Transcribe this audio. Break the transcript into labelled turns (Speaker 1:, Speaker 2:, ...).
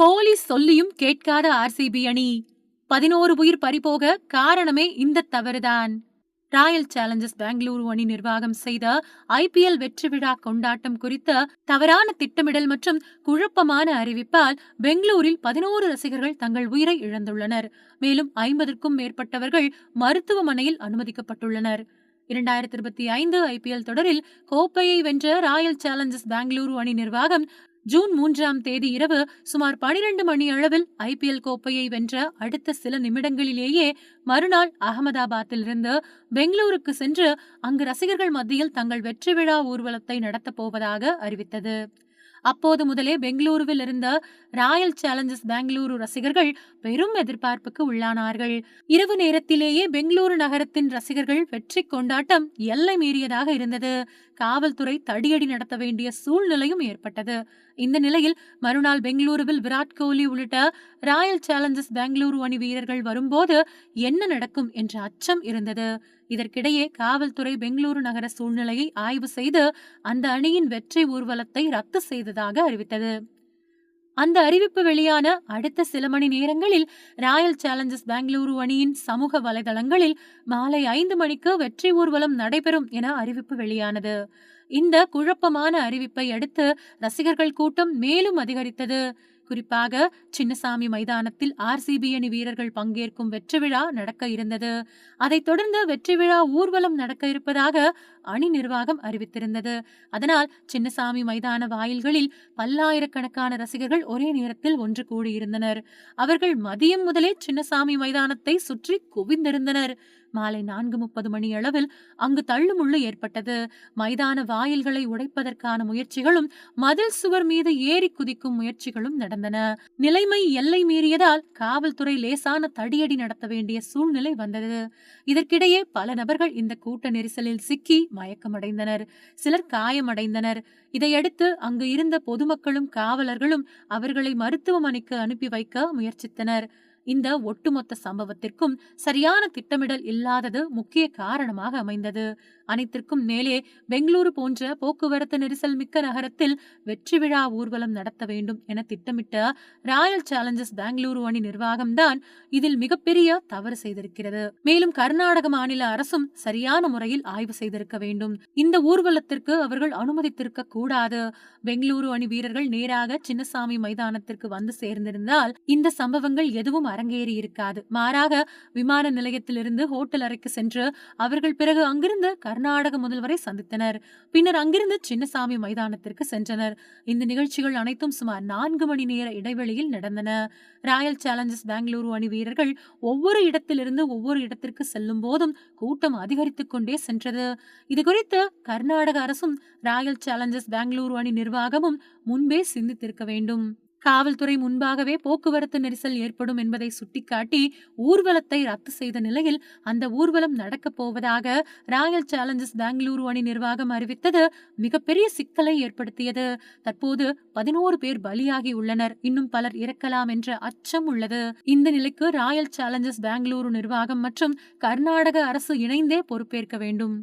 Speaker 1: Police சொல்லியும் கேட்காத RCB அணி. பதினோரு உயிர் பறிபோக காரணமே இந்த தவறுதான். ராயல் சேலஞ்சர்ஸ் பெங்களூரு அணி நிர்வாகம் செய்த ஐபிஎல் வெற்றி விழா கொண்டாட்டம் குறித்த தவறான திட்டமிடல் மற்றும் குழப்பமான அறிவிப்பால் பெங்களூரில் பதினோரு ரசிகர்கள் தங்கள் உயிரை இழந்துள்ளனர். மேலும் ஐம்பதற்கும் மேற்பட்டவர்கள் மருத்துவமனையில் அனுமதிக்கப்பட்டுள்ளனர். இரண்டாயிரத்தி இருபத்தி ஐந்து ஐபிஎல் தொடரில் கோப்பையை வென்ற ராயல் சேலஞ்சர்ஸ் பெங்களூரு அணி நிர்வாகம் ஜூன் மூன்றாம் தேதி இரவு சுமார் பனிரெண்டு மணி அளவில் ஐபிஎல் கோப்பையை வென்ற அடுத்த சில நிமிடங்களிலேயே மறுநாள் அகமதாபாத்திலிருந்து பெங்களூருக்கு சென்று அங்கு ரசிகர்கள் மத்தியில் தங்கள் வெற்றி விழா ஊர்வலத்தை நடத்தப் போவதாக அறிவித்தது. அப்போது முதலே பெங்களூருவில் இருந்த ராயல் சேலஞ்சர்ஸ் பெங்களூரு ரசிகர்கள் பெரும் எதிர்பார்ப்புக்கு உள்ளானார்கள். இரவு நேரத்திலேயே பெங்களூரு நகரத்தின் ரசிகர்கள் வெற்றி கொண்டாட்டம் எல்லை மீறியதாக இருந்தது. காவல்துறை தடியடி நடத்த வேண்டிய சூழ்நிலையும் ஏற்பட்டது. இந்த நிலையில் மறுநாள் பெங்களூருவில் விராட் கோலி உள்ளிட்ட ராயல் சேலஞ்சர்ஸ் பெங்களூரு அணி வீரர்கள் வரும்போது என்ன நடக்கும் என்ற அச்சம் இருந்தது. இதற்கிடையே காவல்துறை பெங்களூரு நகர சூழ்நிலையை ஆய்வு செய்து அந்த அணியின் வெற்றி ஊர்வலத்தை ரத்து செய்ததாக அறிவித்தது. அந்த அறிவிப்பு வெளியான அடுத்த சில மணி நேரங்களில் ராயல் சேலஞ்சர்ஸ் பெங்களூரு அணியின் சமூக வலைதளங்களில் மாலை ஐந்து மணிக்கு வெற்றி ஊர்வலம் நடைபெறும் என அறிவிப்பு வெளியானது. இந்த குழப்பமான அறிவிப்பை அடுத்து ரசிகர்கள் கூட்டம் மேலும் அதிகரித்தது. குறிப்பாக சின்னசாமி மைதானத்தில் ஆர்சிபி அணி வீரர்கள் பங்கேற்கும் வெற்றி விழா நடக்க இருந்தது. அதைத் தொடர்ந்து வெற்றி விழா ஊர்வலம் நடக்க இருப்பதாக அணி நிர்வாகம் அறிவித்திருந்தது. அதனால் சின்னசாமி மைதான வாயில்களில் பல்லாயிரக்கணக்கான ரசிகர்கள் ஒரே நேரத்தில் ஒன்று கூடியிருந்தனர். அவர்கள் மதியம் முதலே சின்னசாமி மைதானத்தை சுற்றி குவிந்திருந்தனர். மாலை நான்கு முப்பது மணி அளவில் அங்கு தள்ளுமுள்ளு ஏற்பட்டது. மைதான வாயில்களை உடைப்பதற்கான முயற்சிகளும் மதில் சுவர் மீது ஏறி குதிக்கும் முயற்சிகளும் நடந்தன. நிலைமை எல்லை மீறியதால் காவல்துறை லேசான தடியடி நடத்த வேண்டிய சூழ்நிலை வந்தது. இதற்கிடையே பல நபர்கள் இந்த கூட்ட நெரிசலில் சிக்கி மயக்கமடைந்தனர். சிலர் காயமடைந்தனர். இதையடுத்து அங்கு இருந்த பொதுமக்களும் காவலர்களும் அவர்களை மருத்துவமனைக்கு அனுப்பி வைக்க முயற்சித்தனர். இந்த ஒட்டுமொத்த சம்பவத்திற்கும் சரியான திட்டமிடல் இல்லாதது முக்கிய காரணமாக அமைந்தது. அனைத்திற்கும் மேலே பெங்களூரு போன்ற போக்குவரத்து நெரிசல் மிக்க நகரத்தில் வெற்றி விழா ஊர்வலம் நடத்த வேண்டும் என திட்டமிட்ட ராயல் சேலஞ்சர்ஸ் பெங்களூரு அணி நிர்வாகம்தான் இதில் மிகப்பெரிய தவறு செய்திருக்கிறது. மேலும் கர்நாடக மாநில அரசும் சரியான முறையில் ஆய்வு செய்திருக்க வேண்டும். இந்த ஊர்வலத்திற்கு அவர்கள் அனுமதித்திருக்க கூடாது. பெங்களூரு அணி வீரர்கள் நேராக சின்னசாமி மைதானத்திற்கு வந்து சேர்ந்திருந்தால் இந்த சம்பவங்கள் எதுவும் அரங்கேறி இருக்காது. மாறாக விமான நிலையத்திலிருந்து ஹோட்டல் அறைக்கு சென்று அவர்கள் பிறகு அங்கிருந்து கர்நாடக கர்நாடக முதல்வரை சந்தித்தனர். பின்னர் அங்கிருந்து சின்னசாமி மைதானத்திற்கு சென்றனர். இந்த நிகழ்ச்சிகள் அனைத்தும் சுமார் நான்கு மணி நேர இடைவெளியில் நடந்தன. ராயல் சேலஞ்சர்ஸ் பெங்களூரு அணி வீரர்கள் ஒவ்வொரு இடத்திலிருந்து ஒவ்வொரு இடத்திற்கு செல்லும் போதும் கூட்டம் அதிகரித்துக் கொண்டே சென்றது. இது குறித்து கர்நாடக அரசும் ராயல் சேலஞ்சர்ஸ் பெங்களூரு அணி நிர்வாகமும் முன்பே சிந்தித்திருக்க வேண்டும். காவல்துறை முன்பாகவே போக்குவரத்து நெரிசல் ஏற்படும் என்பதை சுட்டிக்காட்டி ஊர்வலத்தை ரத்து செய்த நிலையில் அந்த ஊர்வலம் நடக்கப் போவதாக ராயல் சேலஞ்சர்ஸ் பெங்களூரு அணி நிர்வாகம் அறிவித்தது. மிகப்பெரிய சிக்கலை ஏற்படுத்தியது. தற்போது பதினோரு பேர் பலியாகி உள்ளனர். இன்னும் பலர் இறக்கலாம் என்ற அச்சம் உள்ளது. இந்த நிலைக்கு ராயல் சேலஞ்சர்ஸ் பெங்களூரு நிர்வாகம் மற்றும் கர்நாடக அரசு இணைந்தே பொறுப்பேற்க வேண்டும்.